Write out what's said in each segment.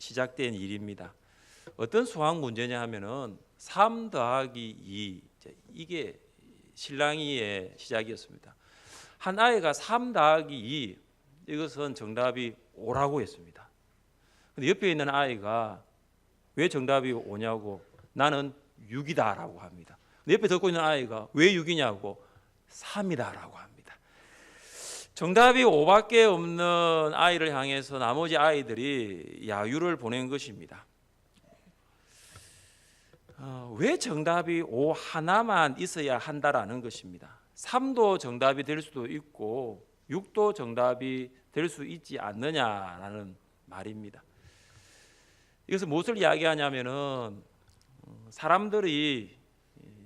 시작된 일입니다. 어떤 수학 문제냐 하면은 3 더하기 2 이제 이게 신랑이의 시작이었습니다. 한 아이가 3 더하기 2 이것은 정답이 5라고 했습니다. 근데 옆에 있는 아이가 왜 정답이 5냐고 나는 6이다라고 합니다. 옆에 듣고 있는 아이가 왜 6이냐고 3이다라고 합니다. 정답이 5밖에 없는 아이를 향해서 나머지 아이들이 야유를 보낸 것입니다. 어, 왜 정답이 5 하나만 있어야 한다라는 것입니다. 3도 정답이 될 수도 있고 6도 정답이 될 수 있지 않느냐라는 말입니다. 이것은 무엇을 이야기하냐면은 어, 사람들이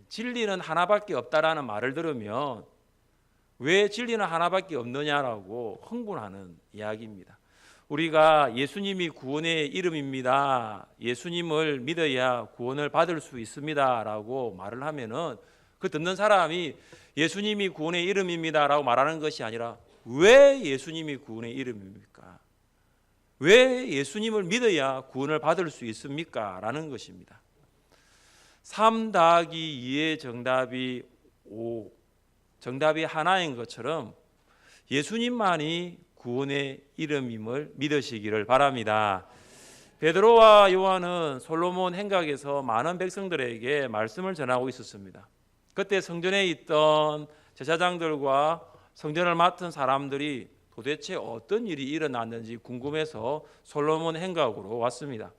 진리는 하나밖에 없다라는 말을 들으면 왜 진리는 하나밖에 없느냐라고 흥분하는 이야기입니다. 우리가 예수님이 구원의 이름입니다. 예수님을 믿어야 구원을 받을 수 있습니다라고 말을 하면은 그 듣는 사람이 예수님이 구원의 이름입니다라고 말하는 것이 아니라 왜 예수님이 구원의 이름입니까? 왜 예수님을 믿어야 구원을 받을 수 있습니까? 라는 것입니다. 3 더하기 2의 정답이 5. 정답이 하나인 것처럼 예수님만이 구원의 이름임을 믿으시기를 바랍니다. 베드로와 요한은 솔로몬 행각에서 많은 백성들에게 말씀을 전하고 있었습니다. 그때 성전에 있던 제사장들과 성전을 맡은 사람들이 도대체 어떤 일이 일어났는지 궁금해서 솔로몬 행각으로 왔습니다.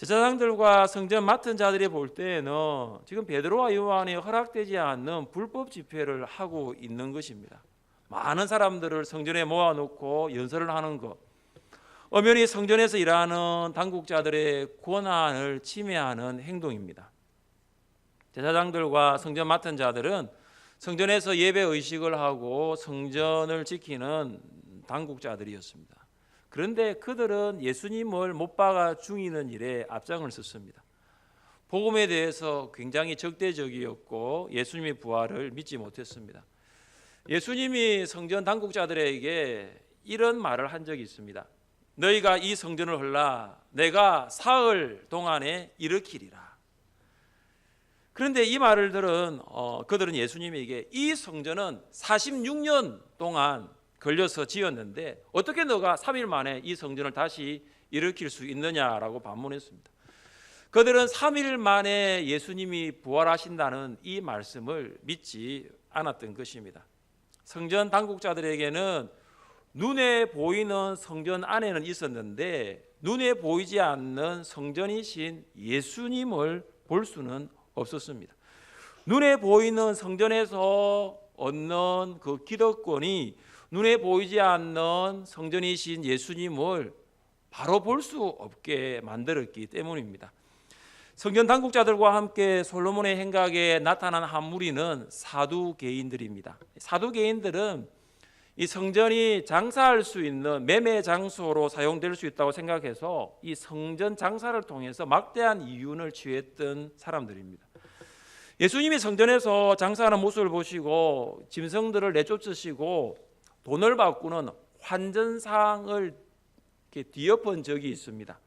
제사장들과 성전 맡은 자들이 볼 때에는 지금 베드로와 요한이 허락되지 않는 불법 집회를 하고 있는 것입니다. 많은 사람들을 성전에 모아놓고 연설을 하는 것, 엄연히 성전에서 일하는 당국자들의 권한을 침해하는 행동입니다. 제사장들과 성전 맡은 자들은 성전에서 예배 의식을 하고 성전을 지키는 당국자들이었습니다. 그런데 그들은 예수님을 못 박아 죽이는 일에 앞장을 섰습니다. 복음에 대해서 굉장히 적대적이었고 예수님의 부활을 믿지 못했습니다. 예수님이 성전 당국자들에게 이런 말을 한 적이 있습니다. 너희가 이 성전을 헐라 내가 사흘 동안에 일으키리라. 그런데 이 말을 들은 어, 그들은 예수님에게 이 성전은 46년 동안 걸려서 지었는데 어떻게 너가 3일 만에 이 성전을 다시 일으킬 수 있느냐라고 반문했습니다. 그들은 3일 만에 예수님이 부활하신다는 이 말씀을 믿지 않았던 것입니다. 성전 당국자들에게는 눈에 보이는 성전 안에는 있었는데 눈에 보이지 않는 성전이신 예수님을 볼 수는 없었습니다. 눈에 보이는 성전에서 얻는 그 기득권이 눈에 보이지 않는 성전이신 예수님을 바로 볼 수 없게 만들었기 때문입니다. 성전 당국자들과 함께 솔로몬의 행각에 나타난 한 무리는 사두개인들입니다. 사두개인들은 이 성전이 장사할 수 있는 매매 장소로 사용될 수 있다고 생각해서 이 성전 장사를 통해서 막대한 이윤을 취했던 사람들입니다. 예수님이 성전에서 장사하는 모습을 보시고 짐승들을 내쫓으시고 돈을 바꾸는 환전상을 이렇게 뒤엎은 적이 있습니다.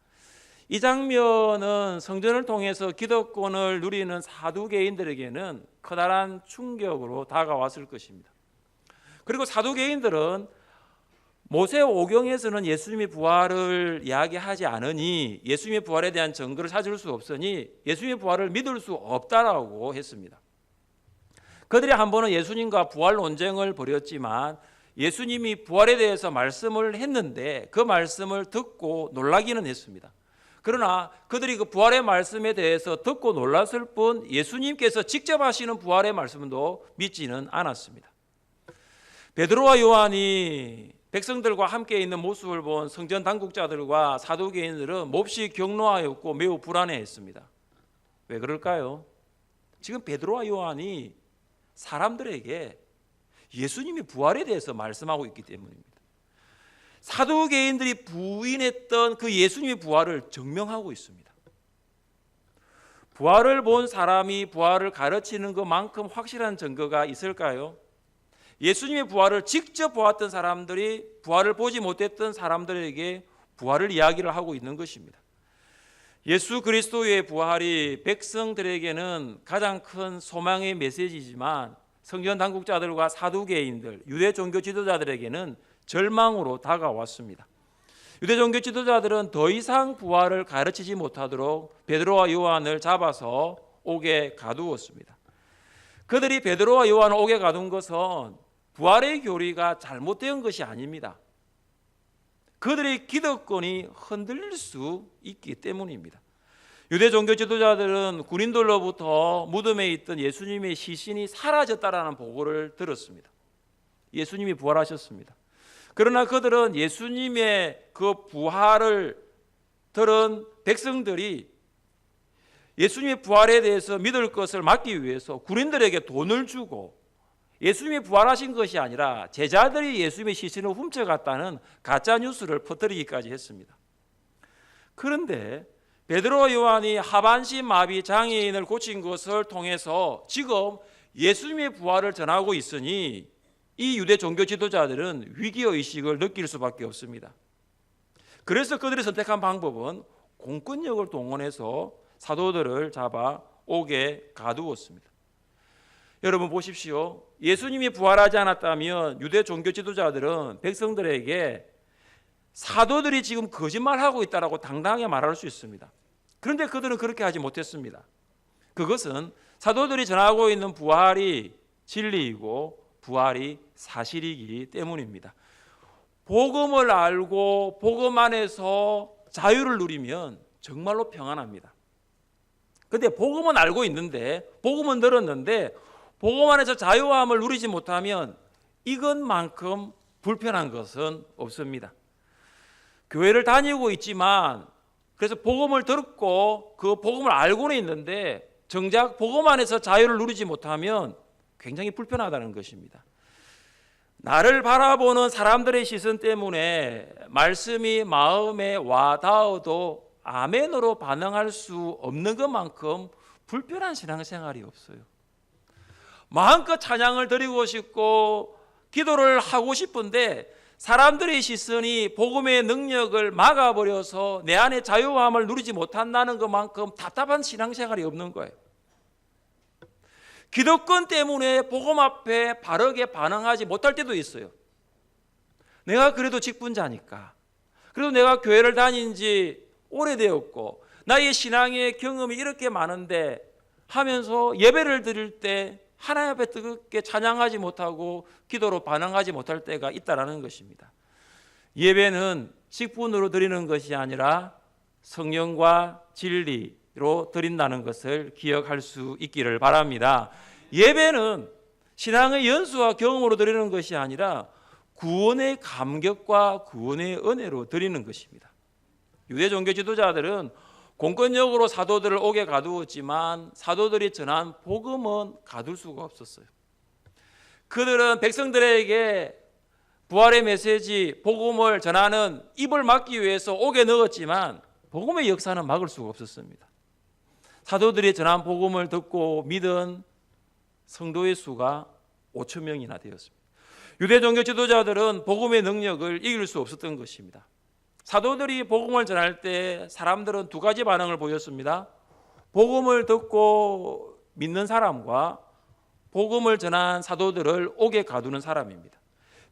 이 장면은 성전을 통해서 기득권을 누리는 사두개인들에게는 커다란 충격으로 다가왔을 것입니다. 그리고 사두개인들은 모세 오경에서는 예수님의 부활을 이야기하지 않으니 예수님의 부활에 대한 증거를 찾을 수 없으니 예수님의 부활을 믿을 수 없다라고 했습니다. 그들이 한 번은 예수님과 부활 논쟁을 벌였지만 예수님이 부활에 대해서 말씀을 했는데 그 말씀을 듣고 놀라기는 했습니다. 그러나 그들이 그 부활의 말씀에 대해서 듣고 놀랐을 뿐 예수님께서 직접 하시는 부활의 말씀도 믿지는 않았습니다. 베드로와 요한이 백성들과 함께 있는 모습을 본 성전 당국자들과 사도개인들은 몹시 경노하였고 매우 불안해했습니다. 왜 그럴까요? 지금 베드로와 요한이 사람들에게 예수님이 부활에 대해서 말씀하고 있기 때문입니다. 사도개인들이 부인했던 그 예수님의 부활을 증명하고 있습니다. 부활을 본 사람이 부활을 가르치는 것만큼 확실한 증거가 있을까요? 예수님의 부활을 직접 보았던 사람들이 부활을 보지 못했던 사람들에게 부활을 이야기를 하고 있는 것입니다. 예수 그리스도의 부활이 백성들에게는 가장 큰 소망의 메시지지만 성전 당국자들과 사두개인들, 유대 종교 지도자들에게는 절망으로 다가왔습니다. 유대 종교 지도자들은 더 이상 부활을 가르치지 못하도록 베드로와 요한을 잡아서 옥에 가두었습니다. 그들이 베드로와 요한을 옥에 가둔 것은 부활의 교리가 잘못된 것이 아닙니다. 그들의 기득권이 흔들릴 수 있기 때문입니다. 유대 종교 지도자들은 군인들로부터 무덤에 있던 예수님의 시신이 사라졌다라는 보고를 들었습니다. 예수님이 부활하셨습니다. 그러나 그들은 예수님의 그 부활을 들은 백성들이 예수님의 부활에 대해서 믿을 것을 막기 위해서 군인들에게 돈을 주고 예수님이 부활하신 것이 아니라 제자들이 예수님의 시신을 훔쳐갔다는 가짜 뉴스를 퍼뜨리기까지 했습니다. 그런데 베드로 요한이 하반신 마비 장애인을 고친 것을 통해서 지금 예수님의 부활을 전하고 있으니 이 유대 종교 지도자들은 위기 의식을 느낄 수밖에 없습니다. 그래서 그들이 선택한 방법은 공권력을 동원해서 사도들을 잡아 옥에 가두었습니다. 여러분 보십시오. 예수님이 부활하지 않았다면 유대 종교 지도자들은 백성들에게 사도들이 지금 거짓말하고 있다라고 당당하게 말할 수 있습니다. 그런데 그들은 그렇게 하지 못했습니다. 그것은 사도들이 전하고 있는 부활이 진리이고 부활이 사실이기 때문입니다. 복음을 알고 복음 안에서 자유를 누리면 정말로 평안합니다. 근데 복음은 알고 있는데 복음은 들었는데 복음 안에서 자유함을 누리지 못하면 이것만큼 불편한 것은 없습니다. 교회를 다니고 있지만 그래서 복음을 듣고 그 복음을 알고는 있는데 정작 복음 안에서 자유를 누리지 못하면 굉장히 불편하다는 것입니다. 나를 바라보는 사람들의 시선 때문에 말씀이 마음에 와 닿아도 아멘으로 반응할 수 없는 것만큼 불편한 신앙생활이 없어요. 마음껏 찬양을 드리고 싶고 기도를 하고 싶은데 사람들의 시선이 복음의 능력을 막아버려서 내 안에 자유함을 누리지 못한다는 것만큼 답답한 신앙생활이 없는 거예요. 기득권 때문에 복음 앞에 바르게 반응하지 못할 때도 있어요. 내가 그래도 직분자니까. 그래도 내가 교회를 다닌 지 오래되었고 나의 신앙의 경험이 이렇게 많은데 하면서 예배를 드릴 때 하나님 앞에 뜨겁게 찬양하지 못하고 기도로 반응하지 못할 때가 있다라는 것입니다. 예배는 직분으로 드리는 것이 아니라 성령과 진리로 드린다는 것을 기억할 수 있기를 바랍니다. 예배는 신앙의 연수와 경험으로 드리는 것이 아니라 구원의 감격과 구원의 은혜로 드리는 것입니다. 유대 종교 지도자들은 공권력으로 사도들을 옥에 가두었지만 사도들이 전한 복음은 가둘 수가 없었어요. 그들은 백성들에게 부활의 메시지, 복음을 전하는 입을 막기 위해서 옥에 넣었지만 복음의 역사는 막을 수가 없었습니다. 사도들이 전한 복음을 듣고 믿은 성도의 수가 5천 명이나 되었습니다. 유대 종교 지도자들은 복음의 능력을 이길 수 없었던 것입니다. 사도들이 복음을 전할 때 사람들은 두 가지 반응을 보였습니다. 복음을 듣고 믿는 사람과 복음을 전한 사도들을 옥에 가두는 사람입니다.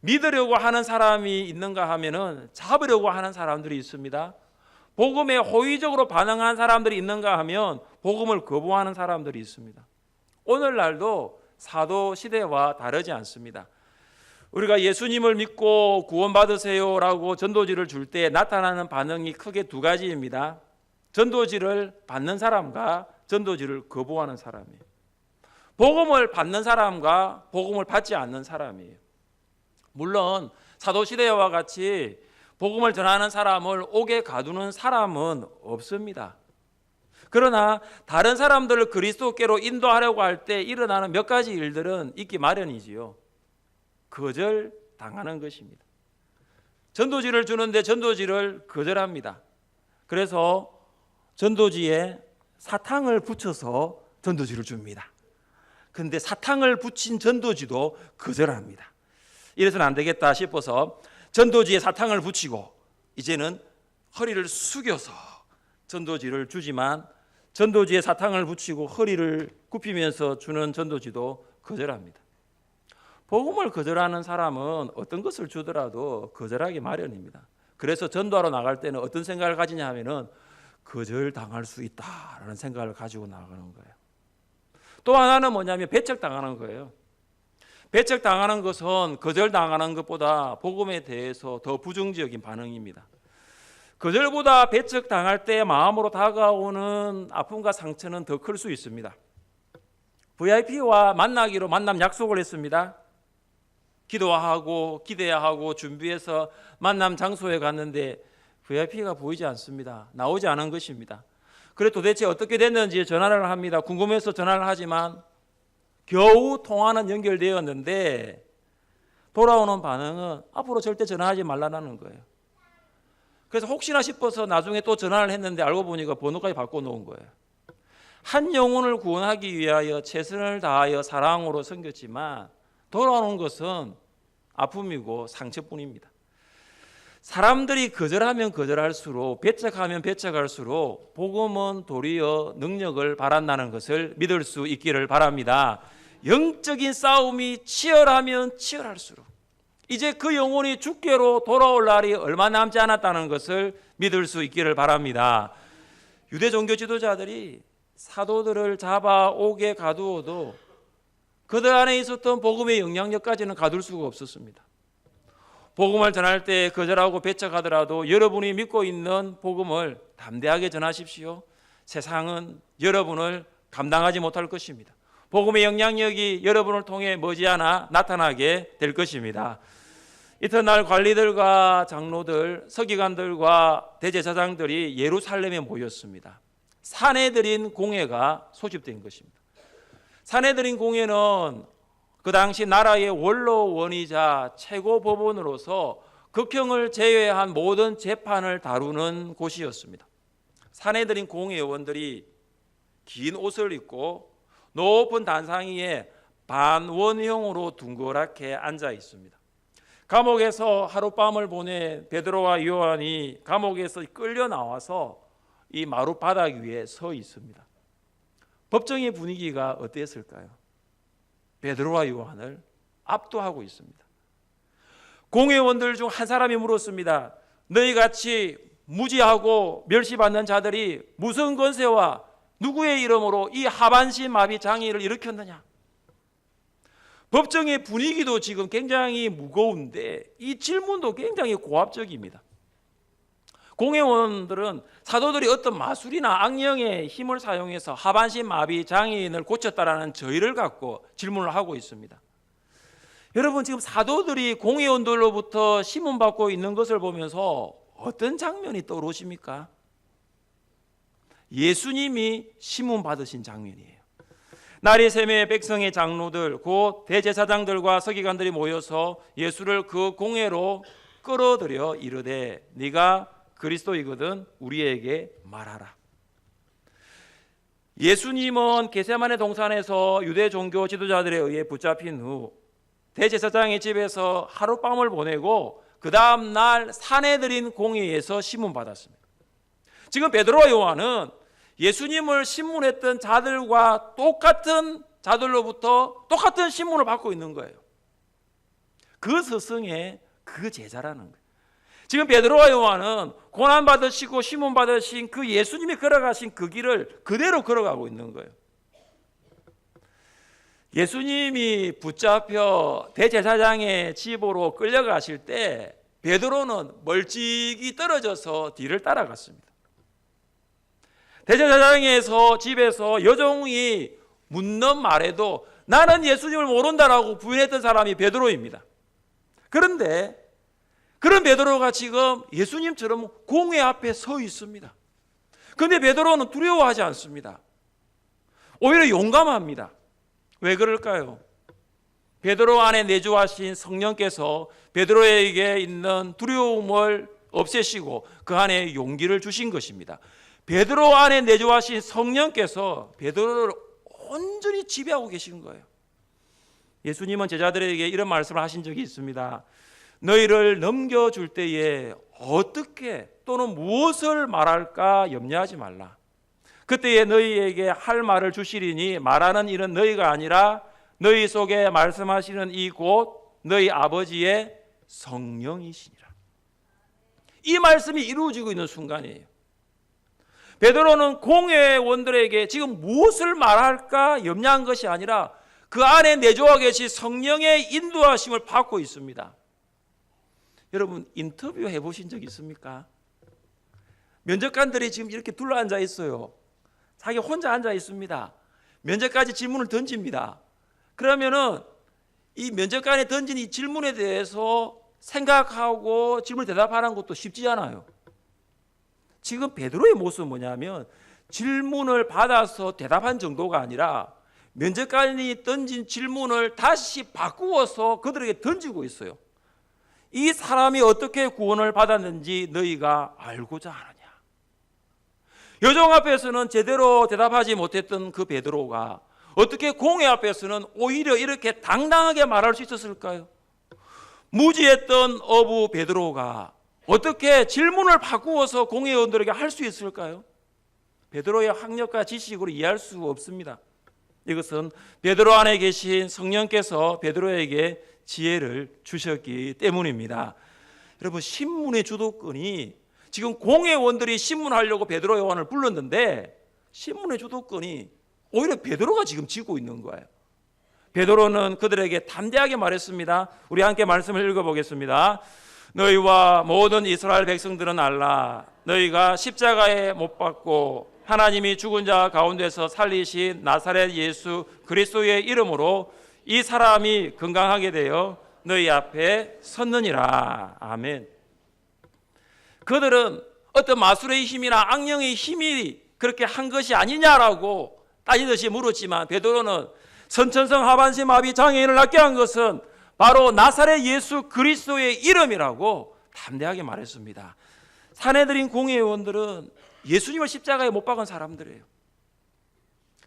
믿으려고 하는 사람이 있는가 하면은 잡으려고 하는 사람들이 있습니다. 복음에 호의적으로 반응한 사람들이 있는가 하면 복음을 거부하는 사람들이 있습니다. 오늘날도 사도 시대와 다르지 않습니다. 우리가 예수님을 믿고 구원받으세요라고 전도지를 줄 때 나타나는 반응이 크게 두 가지입니다. 전도지를 받는 사람과 전도지를 거부하는 사람이에요. 복음을 받는 사람과 복음을 받지 않는 사람이에요. 물론 사도 시대와 같이 복음을 전하는 사람을 옥에 가두는 사람은 없습니다. 그러나 다른 사람들을 그리스도께로 인도하려고 할 때 일어나는 몇 가지 일들은 있기 마련이지요. 거절 당하는 것입니다. 전도지를 주는데 전도지를 거절합니다. 그래서 전도지에 사탕을 붙여서 전도지를 줍니다. 근데 사탕을 붙인 전도지도 거절합니다. 이래서는 안 되겠다 싶어서 전도지에 사탕을 붙이고 이제는 허리를 숙여서 전도지를 주지만 전도지에 사탕을 붙이고 허리를 굽히면서 주는 전도지도 거절합니다. 복음을 거절하는 사람은 어떤 것을 주더라도 거절하기 마련입니다. 그래서 전도하러 나갈 때는 어떤 생각을 가지냐 하면은 거절 당할 수 있다라는 생각을 가지고 나가는 거예요. 또 하나는 뭐냐면 배척 당하는 거예요. 배척 당하는 것은 거절 당하는 것보다 복음에 대해서 더 부정적인 반응입니다. 거절보다 배척 당할 때 마음으로 다가오는 아픔과 상처는 더 클 수 있습니다. VIP와 만나기로 만남 약속을 했습니다. 기도하고 기대하고 준비해서 만남 장소에 갔는데 VIP가 보이지 않습니다. 나오지 않은 것입니다. 그래 도대체 어떻게 됐는지 전화를 합니다. 궁금해서 전화를 하지만 겨우 통화는 연결되었는데 돌아오는 반응은 앞으로 절대 전화하지 말라는 거예요. 그래서 혹시나 싶어서 나중에 또 전화를 했는데 알고 보니까 번호까지 바꿔놓은 거예요. 한 영혼을 구원하기 위하여 최선을 다하여 사랑으로 섬겼지만 돌아오는 것은 아픔이고 상처뿐입니다. 사람들이 거절하면 거절할수록 배척하면 배척할수록 복음은 도리어 능력을 발한다는 것을 믿을 수 있기를 바랍니다. 영적인 싸움이 치열하면 치열할수록 이제 그 영혼이 죽게로 돌아올 날이 얼마 남지 않았다는 것을 믿을 수 있기를 바랍니다. 유대 종교 지도자들이 사도들을 잡아오게 가두어도 그들 안에 있었던 복음의 영향력까지는 가둘 수가 없었습니다. 복음을 전할 때 거절하고 배척하더라도 여러분이 믿고 있는 복음을 담대하게 전하십시오. 세상은 여러분을 감당하지 못할 것입니다. 복음의 영향력이 여러분을 통해 머지않아 나타나게 될 것입니다. 이튿날 관리들과 장로들, 서기관들과 대제사장들이 예루살렘에 모였습니다. 산에 들인 공회가 소집된 것입니다. 산에 들인 공회는 그 당시 나라의 원로 원이자 최고 법원으로서 극형을 제외한 모든 재판을 다루는 곳이었습니다. 산에 들인 공회의원들이 긴 옷을 입고 높은 단상 위에 반원형으로 둥그랗게 앉아 있습니다. 감옥에서 하룻밤을 보내 베드로와 요한이 감옥에서 끌려 나와서 이 마루 바닥 위에 서 있습니다. 법정의 분위기가 어땠을까요? 베드로와 요한을 압도하고 있습니다. 공회원들 중 한 사람이 물었습니다. 너희 같이 무지하고 멸시받는 자들이 무슨 권세와 누구의 이름으로 이 하반신 마비 장애를 일으켰느냐? 법정의 분위기도 지금 굉장히 무거운데 이 질문도 굉장히 고압적입니다. 공회원들은 사도들이 어떤 마술이나 악령의 힘을 사용해서 하반신 마비 장애인을 고쳤다라는 저의를 갖고 질문을 하고 있습니다. 여러분 지금 사도들이 공회원들로부터 심문 받고 있는 것을 보면서 어떤 장면이 떠오르십니까? 예수님이 심문 받으신 장면이에요. 날이 새매 백성의 장로들 곧 대제사장들과 서기관들이 모여서 예수를 그 공회로 끌어들여 이르되 네가 그리스도이거든 우리에게 말하라. 예수님은 게세마네 동산에서 유대 종교 지도자들에 의해 붙잡힌 후 대제사장의 집에서 하룻밤을 보내고 그 다음 날 산에 들인 공회에서 신문 받았습니다. 지금 베드로와 요한은 예수님을 신문했던 자들과 똑같은 자들로부터 똑같은 신문을 받고 있는 거예요. 그 스승의 그 제자라는 거예요. 지금 베드로와 요한은 고난 받으시고 시문 받으신 그 예수님이 걸어가신 그 길을 그대로 걸어가고 있는 거예요. 예수님이 붙잡혀 대제사장의 집으로 끌려가실 때 베드로는 멀찍이 떨어져서 뒤를 따라갔습니다. 대제사장에서 집에서 여종이 묻는 말에도 나는 예수님을 모른다라고 부인했던 사람이 베드로입니다. 그런데 그런 베드로가 지금 예수님처럼 공회 앞에 서 있습니다. 그런데 베드로는 두려워하지 않습니다. 오히려 용감합니다. 왜 그럴까요? 베드로 안에 내주하신 성령께서 베드로에게 있는 두려움을 없애시고 그 안에 용기를 주신 것입니다. 베드로 안에 내주하신 성령께서 베드로를 온전히 지배하고 계신 거예요. 예수님은 제자들에게 이런 말씀을 하신 적이 있습니다. 너희를 넘겨줄 때에 어떻게 또는 무엇을 말할까 염려하지 말라. 그때에 너희에게 할 말을 주시리니 말하는 이는 너희가 아니라 너희 속에 말씀하시는 이 곧 너희 아버지의 성령이시니라. 이 말씀이 이루어지고 있는 순간이에요. 베드로는 공회원들에게 지금 무엇을 말할까 염려한 것이 아니라 그 안에 내조와 계신 성령의 인도하심을 받고 있습니다. 여러분 인터뷰 해보신 적 있습니까? 면접관들이 지금 이렇게 둘러앉아 있어요. 자기 혼자 앉아 있습니다. 면접까지 질문을 던집니다. 그러면은 이 면접관이 던진 이 질문에 대해서 생각하고 질문 대답하는 것도 쉽지 않아요. 지금 베드로의 모습은 뭐냐면 질문을 받아서 대답한 정도가 아니라 면접관이 던진 질문을 다시 바꾸어서 그들에게 던지고 있어요. 이 사람이 어떻게 구원을 받았는지 너희가 알고자 하느냐. 여종 앞에서는 제대로 대답하지 못했던 그 베드로가 어떻게 공회 앞에서는 오히려 이렇게 당당하게 말할 수 있었을까요? 무지했던 어부 베드로가 어떻게 질문을 바꾸어서 공회원들에게 할 수 있을까요? 베드로의 학력과 지식으로 이해할 수 없습니다. 이것은 베드로 안에 계신 성령께서 베드로에게 지혜를 주셨기 때문입니다. 여러분 신문의 주도권이 지금 공회원들이 신문하려고 베드로 요한을 불렀는데 신문의 주도권이 오히려 베드로가 지금 쥐고 있는 거예요. 베드로는 그들에게 담대하게 말했습니다. 우리 함께 말씀을 읽어보겠습니다. 너희와 모든 이스라엘 백성들은 알라. 너희가 십자가에 못 박고 하나님이 죽은 자 가운데서 살리신 나사렛 예수 그리스도의 이름으로 이 사람이 건강하게 되어 너희 앞에 섰느니라. 아멘. 그들은 어떤 마술의 힘이나 악령의 힘이 그렇게 한 것이 아니냐라고 따지듯이 물었지만 베드로는 선천성 하반신 마비 장애인을 낫게 한 것은 바로 나사렛 예수 그리스도의 이름이라고 담대하게 말했습니다. 사내들인 공회원들은 예수님을 십자가에 못 박은 사람들이에요.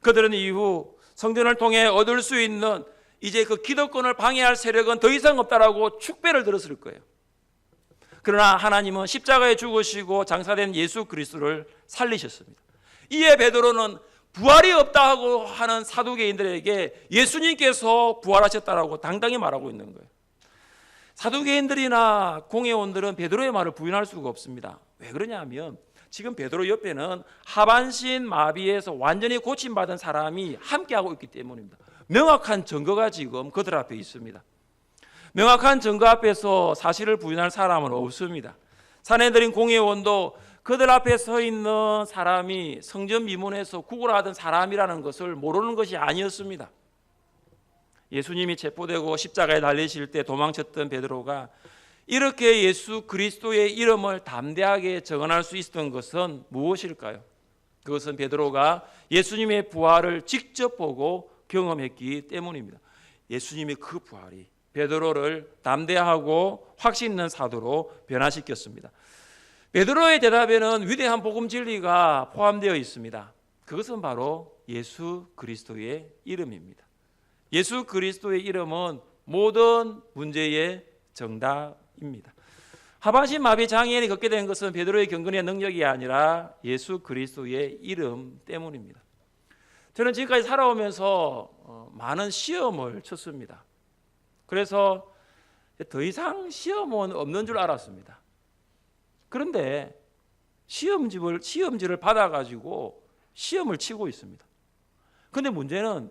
그들은 이후 성전을 통해 얻을 수 있는 이제 그 기득권을 방해할 세력은 더 이상 없다라고 축배를 들었을 거예요. 그러나 하나님은 십자가에 죽으시고 장사된 예수 그리스도를 살리셨습니다. 이에 베드로는 부활이 없다 하고 하는 사두개인들에게 예수님께서 부활하셨다라고 당당히 말하고 있는 거예요. 사두개인들이나 공회원들은 베드로의 말을 부인할 수가 없습니다. 왜 그러냐면 지금 베드로 옆에는 하반신 마비에서 완전히 고침받은 사람이 함께하고 있기 때문입니다. 명확한 증거가 지금 그들 앞에 있습니다. 명확한 증거 앞에서 사실을 부인할 사람은 없습니다. 사내들인 공회원도 그들 앞에 서 있는 사람이 성전 미문에서 구걸하던 사람이라는 것을 모르는 것이 아니었습니다. 예수님이 체포되고 십자가에 달리실 때 도망쳤던 베드로가 이렇게 예수 그리스도의 이름을 담대하게 정언할 수 있었던 것은 무엇일까요? 그것은 베드로가 예수님의 부활을 직접 보고 경험했기 때문입니다. 예수님의 그 부활이 베드로를 담대하고 확신 있는 사도로 변화시켰습니다. 베드로의 대답에는 위대한 복음 진리가 포함되어 있습니다. 그것은 바로 예수 그리스도의 이름입니다. 예수 그리스도의 이름은 모든 문제의 정답입니다. 하반신 마비 장애인이 겪게 된 것은 베드로의 경건의 능력이 아니라 예수 그리스도의 이름 때문입니다. 저는 지금까지 살아오면서 어, 많은 시험을 쳤습니다. 그래서 더 이상 시험은 없는 줄 알았습니다. 그런데 시험지를 시험지를 받아 가지고 시험을 치고 있습니다. 근데 문제는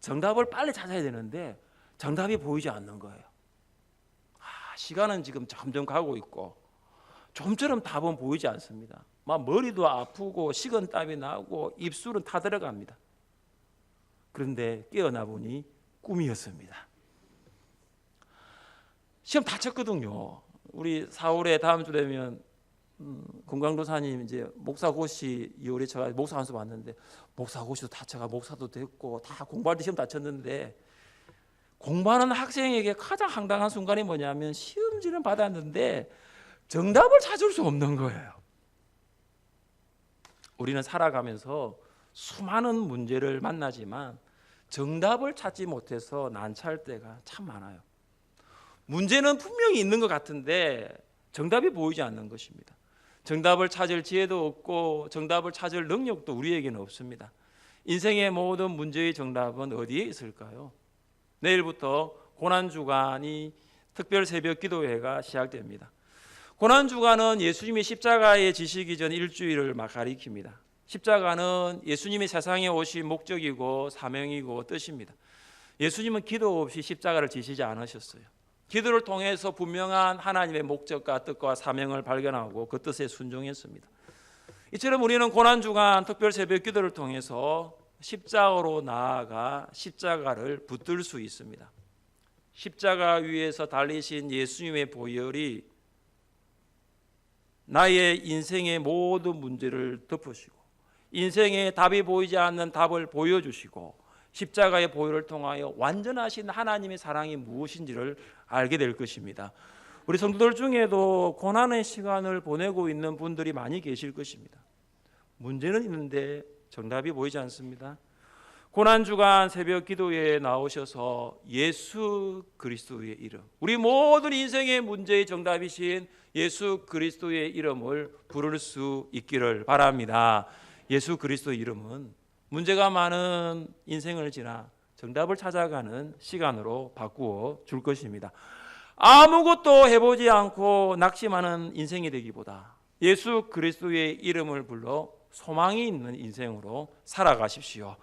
정답을 빨리 찾아야 되는데 정답이 보이지 않는 거예요. 아, 시간은 지금 점점 가고 있고 좀처럼 답은 보이지 않습니다. 막 머리도 아프고 식은 땀이 나고 입술은 타들어갑니다. 그런데 깨어나 보니 꿈이었습니다. 시험 다 쳤거든요. 우리 4월에 다음 주 되면 음, 금강도사님 이제 목사 고시 2월에 제가 목사 한수 봤는데 목사 고시도 다 쳐가 목사도 됐고 다 공부할 때 시험 다 쳤는데 공부하는 학생에게 가장 황당한 순간이 뭐냐면 시험지는 받았는데 정답을 찾을 수 없는 거예요. 우리는 살아가면서 수많은 문제를 만나지만 정답을 찾지 못해서 난처할 때가 참 많아요. 문제는 분명히 있는 것 같은데 정답이 보이지 않는 것입니다. 정답을 찾을 지혜도 없고 정답을 찾을 능력도 우리에게는 없습니다. 인생의 모든 문제의 정답은 어디에 있을까요? 내일부터 고난 주간이 특별 새벽 기도회가 시작됩니다. 고난 주간은 예수님이 십자가에 지시기 전 일주일을 막 가리킵니다. 십자가는 예수님이 세상에 오신 목적이고 사명이고 뜻입니다. 예수님은 기도 없이 십자가를 지시지 않으셨어요. 기도를 통해서 분명한 하나님의 목적과 뜻과 사명을 발견하고 그 뜻에 순종했습니다. 이처럼 우리는 고난 주간 특별 새벽 기도를 통해서 십자가로 나아가 십자가를 붙들 수 있습니다. 십자가 위에서 달리신 예수님의 보혈이 나의 인생의 모든 문제를 덮으시고 인생의 답이 보이지 않는 답을 보여주시고 십자가의 보혈을 통하여 완전하신 하나님의 사랑이 무엇인지를 알게 될 것입니다. 우리 성도들 중에도 고난의 시간을 보내고 있는 분들이 많이 계실 것입니다. 문제는 있는데 정답이 보이지 않습니다. 고난 주간 새벽 기도에 나오셔서 예수 그리스도의 이름, 우리 모든 인생의 문제의 정답이신 예수 그리스도의 이름을 부를 수 있기를 바랍니다. 예수 그리스도의 이름은 문제가 많은 인생을 지나 정답을 찾아가는 시간으로 바꾸어 줄 것입니다. 아무것도 해보지 않고 낙심하는 인생이 되기보다 예수 그리스도의 이름을 불러 소망이 있는 인생으로 살아가십시오.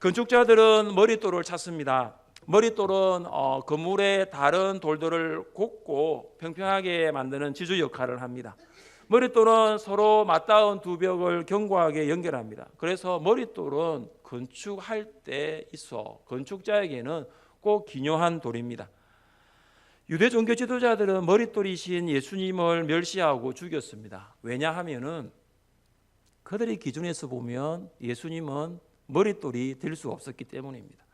건축자들은 머릿돌을 찾습니다. 머릿돌은 어, 건물의 다른 돌들을 곱고 평평하게 만드는 지주 역할을 합니다. 머릿돌은 서로 맞닿은 두 벽을 견고하게 연결합니다. 그래서 머릿돌은 건축할 때 있어 건축자에게는 꼭 기묘한 돌입니다. 유대 종교 지도자들은 머릿돌이신 예수님을 멸시하고 죽였습니다. 왜냐하면은 그들의 기준에서 보면 예수님은 머릿돌이 될 수 없었기 때문입니다.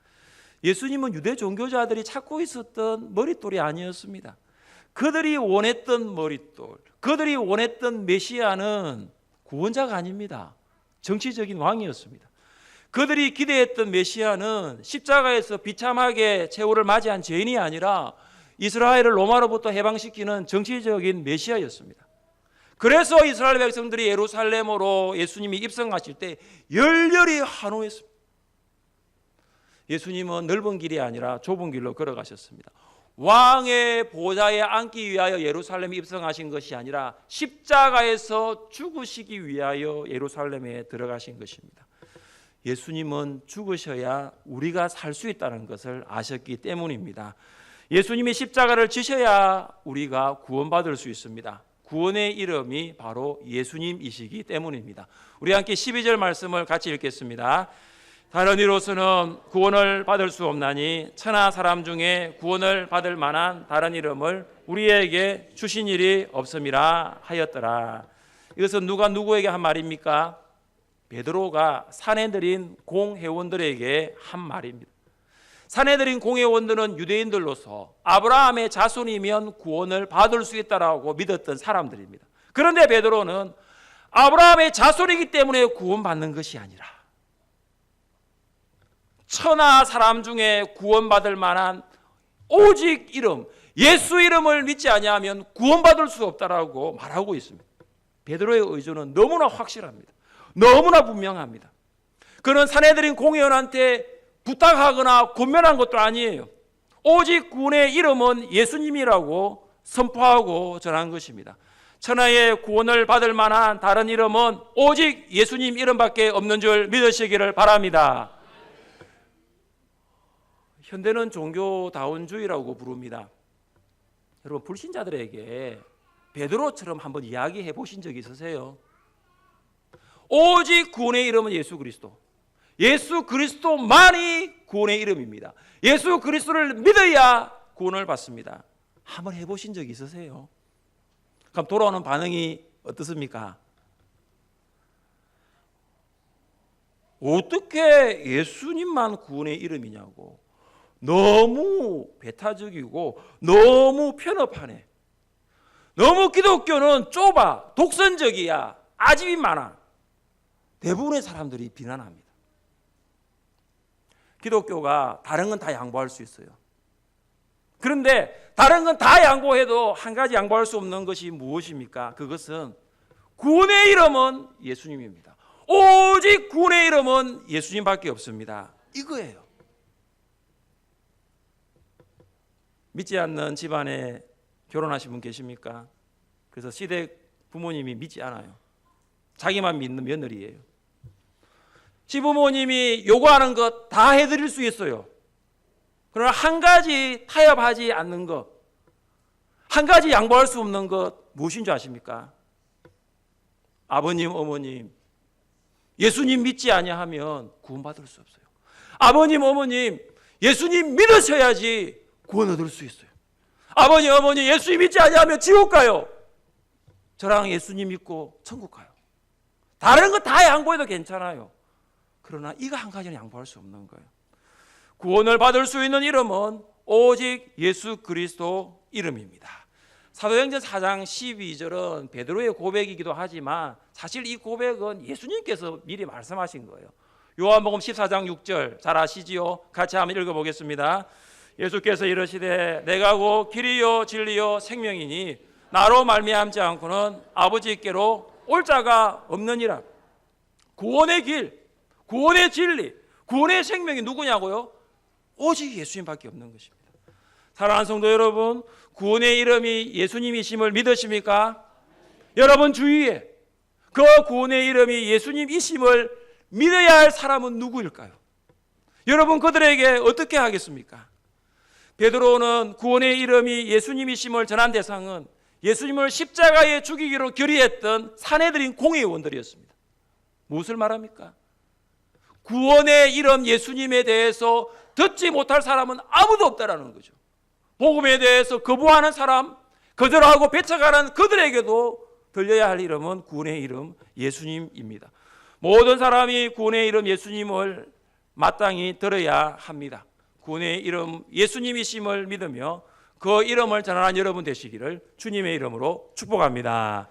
예수님은 유대 종교자들이 찾고 있었던 머릿돌이 아니었습니다. 그들이 원했던 머릿돌, 그들이 원했던 메시아는 구원자가 아닙니다. 정치적인 왕이었습니다. 그들이 기대했던 메시아는 십자가에서 비참하게 최후를 맞이한 죄인이 아니라 이스라엘을 로마로부터 해방시키는 정치적인 메시아였습니다. 그래서 이스라엘 백성들이 예루살렘으로 예수님이 입성하실 때 열렬히 환호했습니다. 예수님은 넓은 길이 아니라 좁은 길로 걸어가셨습니다. 왕의 보좌에 앉기 위하여 예루살렘에 입성하신 것이 아니라 십자가에서 죽으시기 위하여 예루살렘에 들어가신 것입니다. 예수님은 죽으셔야 우리가 살 수 있다는 것을 아셨기 때문입니다. 예수님이 십자가를 지셔야 우리가 구원받을 수 있습니다. 구원의 이름이 바로 예수님이시기 때문입니다. 우리 함께 12절 말씀을 같이 읽겠습니다. 다른 이로서는 구원을 받을 수 없나니 천하 사람 중에 구원을 받을 만한 다른 이름을 우리에게 주신 일이 없음이라 하였더라. 이것은 누가 누구에게 한 말입니까? 베드로가 사내들인 공회원들에게 한 말입니다. 사내들인 공회원들은 유대인들로서 아브라함의 자손이면 구원을 받을 수 있다라고 믿었던 사람들입니다. 그런데 베드로는 아브라함의 자손이기 때문에 구원받는 것이 아니라 천하 사람 중에 구원받을 만한 오직 이름 예수 이름을 믿지 아니하면 구원받을 수 없다라고 말하고 있습니다. 베드로의 의존은 너무나 확실합니다. 너무나 분명합니다. 그는 사내들인 공회원한테 부탁하거나 권면한 것도 아니에요. 오직 구원의 이름은 예수님이라고 선포하고 전한 것입니다. 천하의 구원을 받을 만한 다른 이름은 오직 예수님 이름밖에 없는 줄 믿으시기를 바랍니다. 현대는 종교다운주의라고 부릅니다. 여러분 불신자들에게 베드로처럼 한번 이야기해 보신 적 있으세요? 오직 구원의 이름은 예수 그리스도. 예수 그리스도만이 구원의 이름입니다. 예수 그리스도를 믿어야 구원을 받습니다. 한번 해보신 적 있으세요? 그럼 돌아오는 반응이 어떻습니까? 어떻게 예수님만 구원의 이름이냐고. 너무 배타적이고 너무 편협하네. 너무 기독교는 좁아, 독선적이야, 아집이 많아. 대부분의 사람들이 비난합니다. 기독교가 다른 건 다 양보할 수 있어요. 그런데 다른 건 다 양보해도 한 가지 양보할 수 없는 것이 무엇입니까? 그것은 구원의 이름은 예수님입니다. 오직 구원의 이름은 예수님밖에 없습니다. 이거예요. 믿지 않는 집안에 결혼하신 분 계십니까? 그래서 시댁 부모님이 믿지 않아요. 자기만 믿는 며느리예요. 시부모님이 요구하는 것 다 해드릴 수 있어요. 그러나 한 가지 타협하지 않는 것, 한 가지 양보할 수 없는 것 무엇인 줄 아십니까? 아버님, 어머님, 예수님 믿지 아니하면 구원받을 수 없어요. 아버님, 어머님, 예수님 믿으셔야지 구원 얻을 수 있어요. 아버님, 어머니, 예수님 믿지 아니하면 지옥 가요. 저랑 예수님 믿고 천국 가요. 다른 거 다 양보해도 괜찮아요. 그러나 이거 한 가지는 양보할 수 없는 거예요. 구원을 받을 수 있는 이름은 오직 예수 그리스도 이름입니다. 사도행전 4장 12절은 베드로의 고백이기도 하지만 사실 이 고백은 예수님께서 미리 말씀하신 거예요. 요한복음 14장 6절 잘 아시지요? 같이 한번 읽어보겠습니다. 예수께서 이르시되 내가 곧 길이요 진리요 생명이니 나로 말미암지 않고는 아버지께로 올 자가 없느니라. 구원의 길, 구원의 진리, 구원의 생명이 누구냐고요? 오직 예수님밖에 없는 것입니다. 사랑하는 성도 여러분, 구원의 이름이 예수님이심을 믿으십니까? 여러분 주위에 그 구원의 이름이 예수님이심을 믿어야 할 사람은 누구일까요? 여러분 그들에게 어떻게 하겠습니까? 베드로는 구원의 이름이 예수님이심을 전한 대상은 예수님을 십자가에 죽이기로 결의했던 사내들인 공회의원들이었습니다. 무엇을 말합니까? 구원의 이름 예수님에 대해서 듣지 못할 사람은 아무도 없다라는 거죠. 복음에 대해서 거부하는 사람, 거절하고 배척하는 그들에게도 들려야 할 이름은 구원의 이름 예수님입니다. 모든 사람이 구원의 이름 예수님을 마땅히 들어야 합니다. 구원의 이름 예수님이심을 믿으며 그 이름을 전하는 여러분 되시기를 주님의 이름으로 축복합니다.